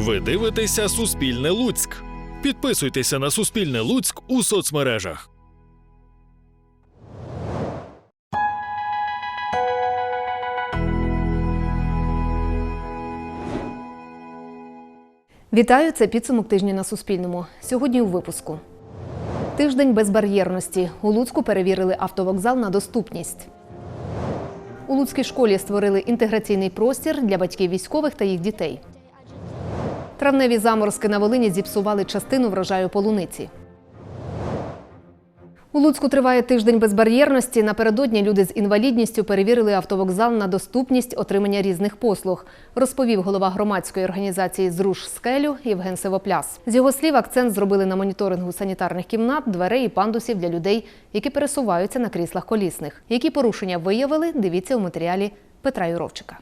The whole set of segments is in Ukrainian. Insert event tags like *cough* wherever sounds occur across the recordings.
Ви дивитеся Суспільне Луцьк. Підписуйтеся на Суспільне Луцьк у соцмережах. Вітаю, це підсумок тижня на Суспільному. Сьогодні у випуску. Тиждень безбар'єрності. У Луцьку перевірили автовокзал на доступність. У Луцькій школі створили інтеграційний простір для батьків військових та їх дітей. Травневі заморозки на Волині зіпсували частину врожаю полуниці. У Луцьку триває тиждень безбар'єрності. Напередодні люди з інвалідністю перевірили автовокзал на доступність отримання різних послуг, розповів голова громадської організації Зруш скелю Євген Севопляс. З його слів, акцент зробили на моніторингу санітарних кімнат, дверей і пандусів для людей, які пересуваються на кріслах колісних. Які порушення виявили? Дивіться у матеріалі Петра Юровчика.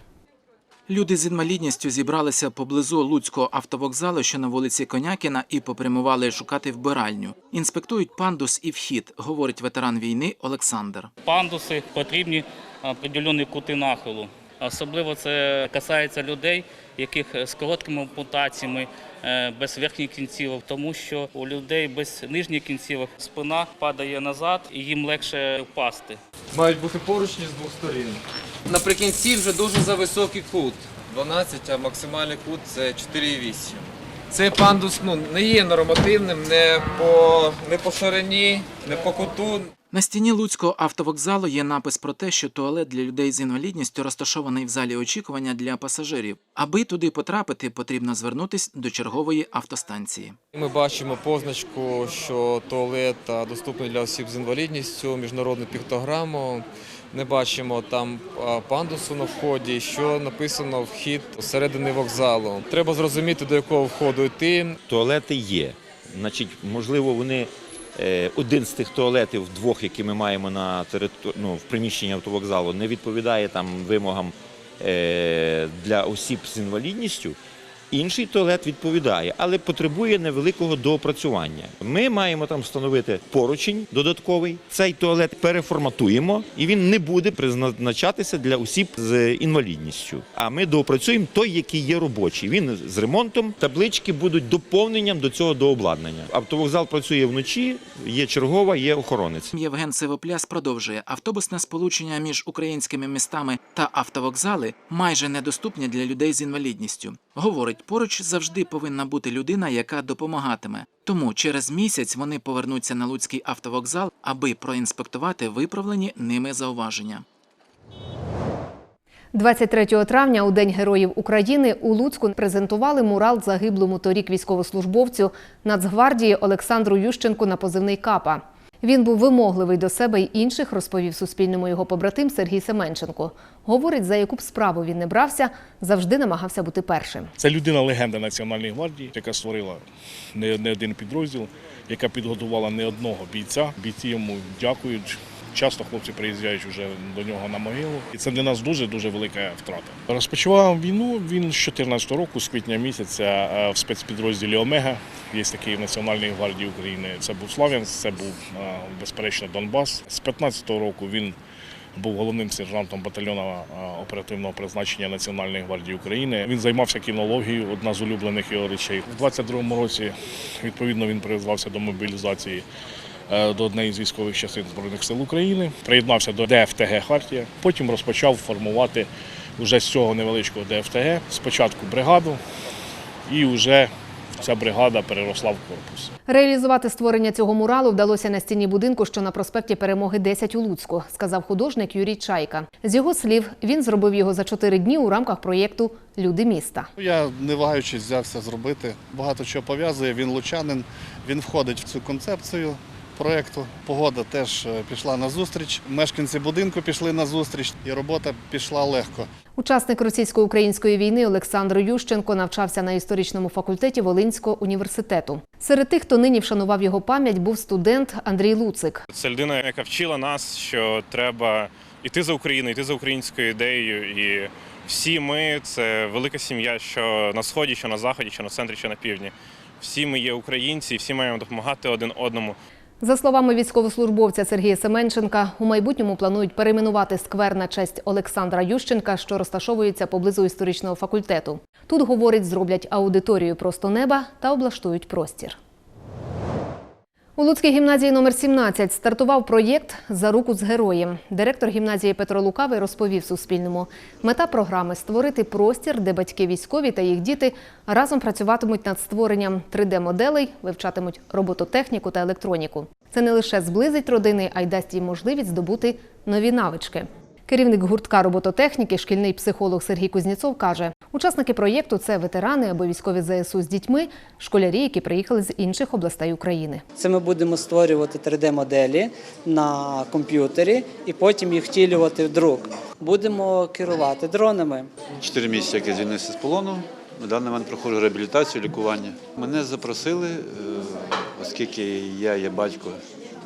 Люди з інвалідністю зібралися поблизу Луцького автовокзалу, що на вулиці Конякіна, і попрямували шукати вбиральню. Інспектують пандус і вхід, говорить ветеран війни Олександр. пандуси потрібні определені кути нахилу. Особливо це касається людей, яких з короткими ампутаціями, е, без верхніх кінцівок, тому що у людей без нижніх кінцівок спина падає назад і їм легше впасти. Мають бути поручні з двох сторін. Наприкінці вже дуже за високий кут. 12, а максимальний кут це 4,8. Цей пандус ну, не є нормативним не по, не по ширині, не по куту. На стіні Луцького автовокзалу є напис про те, що туалет для людей з інвалідністю розташований в залі очікування для пасажирів. Аби туди потрапити, потрібно звернутись до чергової автостанції. Ми бачимо позначку, що туалет доступний для осіб з інвалідністю, міжнародну піктограму. Не бачимо там пандусу на вході, що написано вхід всередини вокзалу. Треба зрозуміти, до якого входу йти. туалети є. Значить, можливо, вони один з тих туалетів, двох, які ми маємо на територ... ну, в приміщенні автовокзалу, не відповідає там вимогам е, для осіб з інвалідністю. Інший туалет відповідає, але потребує невеликого доопрацювання. Ми маємо там встановити поручень додатковий. Цей туалет переформатуємо, і він не буде призначатися для осіб з інвалідністю. А ми доопрацюємо той, який є робочий. Він з ремонтом. Таблички будуть доповненням до цього дообладнання. Автовокзал працює вночі, є чергова, є охоронець. Євген Севопляс продовжує автобусне сполучення між українськими містами та автовокзали майже недоступні для людей з інвалідністю. Говорить, поруч завжди повинна бути людина, яка допомагатиме. Тому через місяць вони повернуться на Луцький автовокзал, аби проінспектувати виправлені ними зауваження. 23 травня, у День Героїв України, у Луцьку презентували мурал загиблому торік військовослужбовцю Нацгвардії Олександру Ющенку на позивний Капа. Він був вимогливий до себе й інших, розповів Суспільному його побратим Сергій Семенченко. Говорить, за яку б справу він не брався, завжди намагався бути першим. Це людина легенда Національної гвардії, яка створила не один підрозділ, яка підготувала не одного бійця. Бійці йому дякують. Часто хлопці приїжджають вже до нього на могилу, і це для нас дуже дуже велика втрата. Розпочував війну він з 2014 року, з квітня місяця, е, в спецпідрозділі Омега. Є такий в Національній гвардії України. Це був Слав'янськ, це був е, безперечно Донбас. З 15 року він був головним сержантом батальйону е, оперативного призначення Національної гвардії України. Він займався кінологією, одна з улюблених його речей. У 22-му році відповідно він призвався до мобілізації до однієї з військових частин Збройних сил України. Приєднався до ДФТГ Хартія. Потім розпочав формувати вже з цього невеличкого ДФТГ спочатку бригаду, і вже ця бригада переросла в корпус. Реалізувати створення цього муралу вдалося на стіні будинку, що на проспекті Перемоги 10 у Луцьку, сказав художник Юрій Чайка. З його слів, він зробив його за чотири дні у рамках проєкту Люди міста. Я не вагаючись взявся зробити. Багато чого пов'язує. Він лучанин, він входить в цю концепцію проєкту. Погода теж е, пішла на зустріч. Мешканці будинку пішли на зустріч, і робота пішла легко. Учасник російсько-української війни Олександр Ющенко навчався на історичному факультеті Волинського університету. Серед тих, хто нині вшанував його пам'ять, був студент Андрій Луцик. Це людина, яка вчила нас, що треба йти за Україну, йти за українською ідеєю. І всі ми це велика сім'я, що на сході, що на заході, що на центрі, що на півдні. Всі ми є українці, і всі маємо допомагати один одному. За словами військовослужбовця Сергія Семенченка, у майбутньому планують перейменувати сквер на честь Олександра Ющенка, що розташовується поблизу історичного факультету. Тут, говорить, зроблять аудиторію просто неба та облаштують простір. У Луцькій гімназії номер 17 стартував проєкт За руку з героєм. Директор гімназії Петро Лукавий розповів Суспільному. Мета програми створити простір, де батьки військові та їх діти разом працюватимуть над створенням 3D-моделей, вивчатимуть робототехніку та електроніку. Це не лише зблизить родини, а й дасть їм можливість здобути нові навички. Керівник гуртка робототехніки, шкільний психолог Сергій Кузніцов каже, учасники проєкту це ветерани або військові ЗСУ з дітьми, школярі, які приїхали з інших областей України. Це ми будемо створювати 3D-моделі на комп'ютері і потім їх втілювати в друк. Будемо керувати дронами. Чотири місяці, як я звільнився з полону. На даний момент проходжу реабілітацію, лікування. Мене запросили, е, оскільки я є батько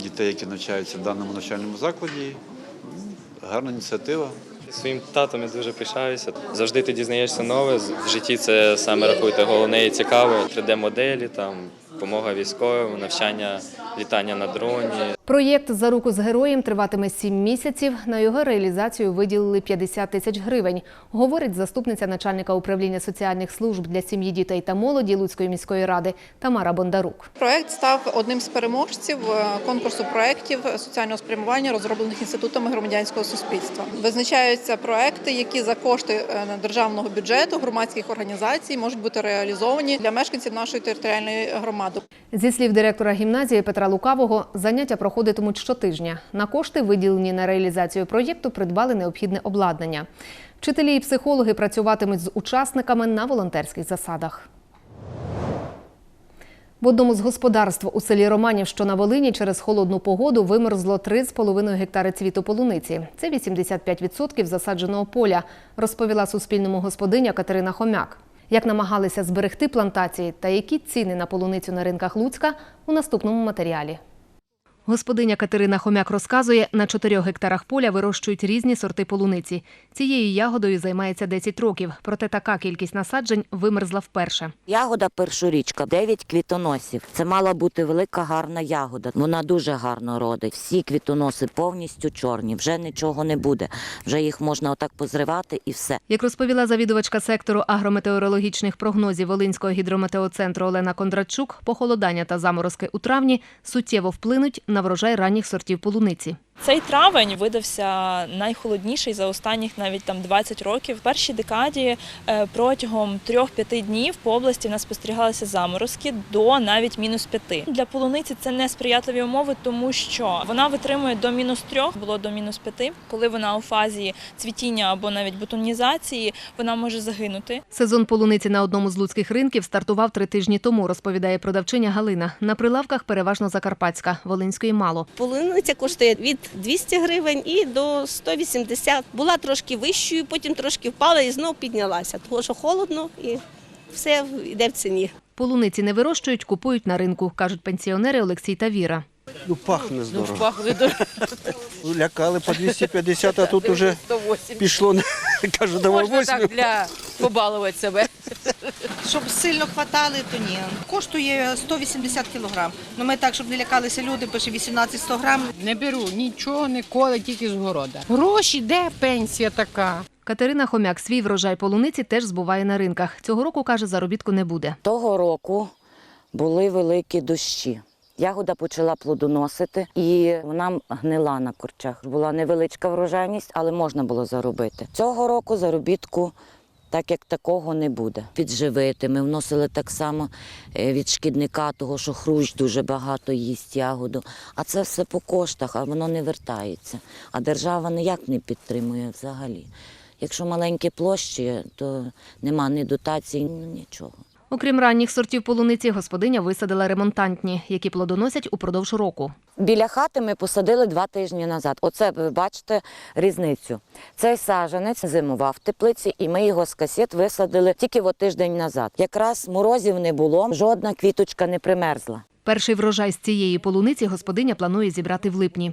дітей, які навчаються в даному навчальному закладі. Гарна ініціатива. Своїм татом я дуже пишаюся. Завжди ти дізнаєшся нове. В житті це саме рахуйте головне і цікаве. 3D-моделі, там допомога військовим, навчання літання на дроні. Проєкт за руку з героєм триватиме сім місяців. На його реалізацію виділили 50 тисяч гривень, говорить заступниця начальника управління соціальних служб для сім'ї, дітей та молоді Луцької міської ради Тамара Бондарук. Проект став одним з переможців е, конкурсу проєктів соціального спрямування, розроблених інститутами громадянського суспільства. Визначаються проекти, які за кошти е, державного бюджету громадських організацій можуть бути реалізовані для мешканців нашої територіальної громади. Зі слів директора гімназії Петра Лукавого, заняття проходитимуть щотижня. На кошти, виділені на реалізацію проєкту, придбали необхідне обладнання. Вчителі і психологи працюватимуть з учасниками на волонтерських засадах. В одному з господарств у селі Романів, що на Волині, через холодну погоду вимерзло 3,5 гектари цвіту полуниці. Це 85% засадженого поля, розповіла Суспільному господиня Катерина Хомяк. Як намагалися зберегти плантації та які ціни на полуницю на ринках Луцька у наступному матеріалі. Господиня Катерина Хомяк розказує, на 4 гектарах поля вирощують різні сорти полуниці. Цією ягодою займається 10 років, проте така кількість насаджень вимерзла вперше. Ягода першорічка, 9 квітоносів. Це мала бути велика гарна ягода. Вона дуже гарно родить. Всі квітоноси повністю чорні. Вже нічого не буде. Вже їх можна отак позривати і все. Як розповіла завідувачка сектору агрометеорологічних прогнозів Волинського гідрометеоцентру Олена Кондратчук, похолодання та заморозки у травні суттєво вплинуть на врожай ранніх сортів полуниці. Цей травень видався найхолодніший за останніх навіть там 20 років. В першій декаді е, протягом 3-5 днів по області в нас спостерігалися заморозки до навіть мінус 5. Для полуниці це не сприятливі умови, тому що вона витримує до мінус 3, було до мінус 5. Коли вона у фазі цвітіння або навіть бутонізації, вона може загинути. Сезон полуниці на одному з луцьких ринків стартував три тижні тому, розповідає продавчиня Галина. На прилавках переважно закарпатська, волинської мало. Полуниця коштує від 200 гривень і до 180. Була трошки вищою, потім трошки впала і знову піднялася, тому що холодно і все йде в ціні. Полуниці не вирощують, купують на ринку, кажуть пенсіонери Олексій та Віра. Ну, пахне здорово. пахне дуже. Лякали по 250, а тут уже пішло, *laughs* кажу, давай 8. для побалувати себе. Щоб сильно хватали, то ні. Коштує 180 кілограм. Ну ми так, щоб не лякалися люди, пише 18-100 грам. Не беру нічого ніколи, тільки з города. Гроші, де пенсія така? Катерина Хомяк свій врожай полуниці теж збуває на ринках. Цього року, каже, заробітку не буде. Того року були великі дощі. Ягода почала плодоносити, і вона гнила на корчах. Була невеличка врожайність, але можна було заробити. Цього року заробітку так як такого не буде. Підживити. Ми вносили так само е, від шкідника, того, що хрущ дуже багато їсть ягоду. А це все по коштах, а воно не вертається. А держава ніяк не підтримує взагалі. Якщо маленькі площі, то нема ні дотацій, ні нічого. Окрім ранніх сортів полуниці, господиня висадила ремонтантні, які плодоносять упродовж року. Біля хати ми посадили два тижні назад. Оце ви бачите різницю. Цей саджанець зимував в теплиці, і ми його з касет висадили тільки от тиждень назад. Якраз морозів не було, жодна квіточка не примерзла. Перший врожай з цієї полуниці господиня планує зібрати в липні.